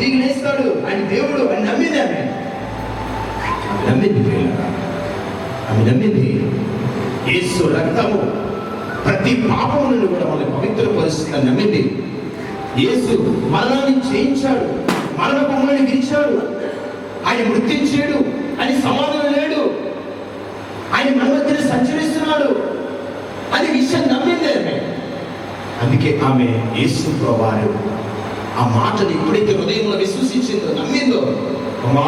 తిరిగి లేస్తాడు ఆయన దేవుడు అని నమ్మింది ఆమె ఆమె నమ్మింది. ఆమె నమ్మింది యేసు రక్తము ప్రతి పాపము నుండి కూడా పవిత్ర పవిత్రపరుస్తుందని నమ్మింది. యేసు మరణాన్ని చేయించాడు మరణ బొమ్మని విరిచాడు ఆయన చేయడు. అని సమాధానం లేడు. ఆయన మన మధ్యన సంచరిస్తున్నాడు. అది విషయం నమ్మింది ఆమె. అందుకే ఆమె యేసు వారు ఆ మాటలు ఎప్పుడైతే హృదయం విశ్వసించిందో నమ్మిందో. అమ్మా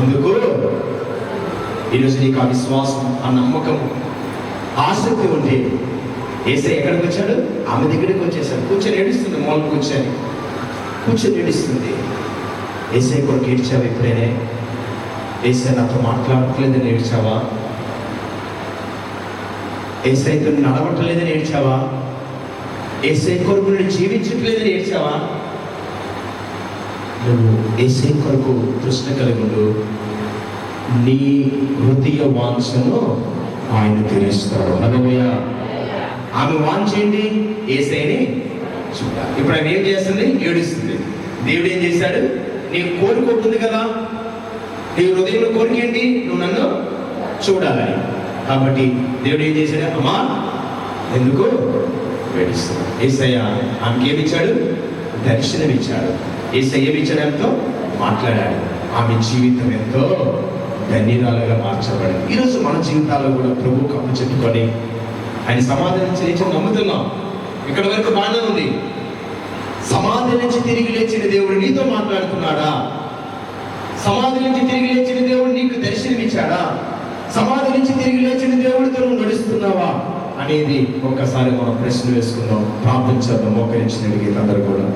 ఎందుకు? ఈరోజు నీకు ఆ విశ్వాసం ఆ నమ్మకం ఆసక్తి ఉంటే. ఏసై ఎక్కడికి వచ్చాడు? ఆమె దగ్గరికి వచ్చేసాడు కూర్చొని ఏడుస్తుంది మూల కూర్చొని. కూర్చొని ఏడుస్తుంది. ఏసై కొరకు ఏడ్చావా ఎప్పుడైనా ఏసై నాతో మాట్లాడట్లేదని ఏడ్చావా? ఏసైతో నడవట్లేదని ఏడ్చావా? ఏసై కొరకు నేను జీవించట్లేదని ఏడ్చావా? నువ్వు ఏసై కొరకు తృష్ణ కలిగి ఉండు. నీ హృదయ వాంఛను ఆయన తీరుస్తాడు. హల్లెలూయా. ఆమె వాంఛ ఏసైని చూడాలి. ఇప్పుడు ఆమె ఏం చేస్తుంది? ఏడుస్తుంది. దేవుడు ఏం చేశాడు? నీ కోరిక ఉంటుంది కదా. నీ హృదయంలో కోరిక ఏంటి? నువ్వు నన్ను చూడాలని కాబట్టి దేవుడు ఏం చేశాడు? అమ్మా ఎందుకు ఏడుస్తాడు ఏసయ్య ఆమెకి ఏమి దర్శనమిచ్చాడు. ఈ ఇచ్చాడు మాట్లాడాడు. ఆమె జీవితం ఎంతో ధన్యరాలుగా మార్చబడింది. ఈరోజు మన జీవితాల్లో కూడా ప్రభు కప్పు చెప్పుకొని ఆయన సమాధానం చేయించి నమ్ముతున్నాం. ఇక్కడ వరకు బాగానే ఉంది. సమాధి నుంచి తిరిగి లేచిన దేవుడు నీతో మాట్లాడుతున్నాడా? సమాధి నుంచి తిరిగి లేచిన దేవుడు నీకు దర్శనమిచ్చాడా? సమాధి నుంచి తిరిగి లేచిన దేవుడితో నువ్వు నడుస్తున్నావా? అనేది ఒక్కసారి మనం ప్రశ్న వేసుకుందాం. ప్రార్థించేద్దాం మోకరించిన అందరూ కూడా.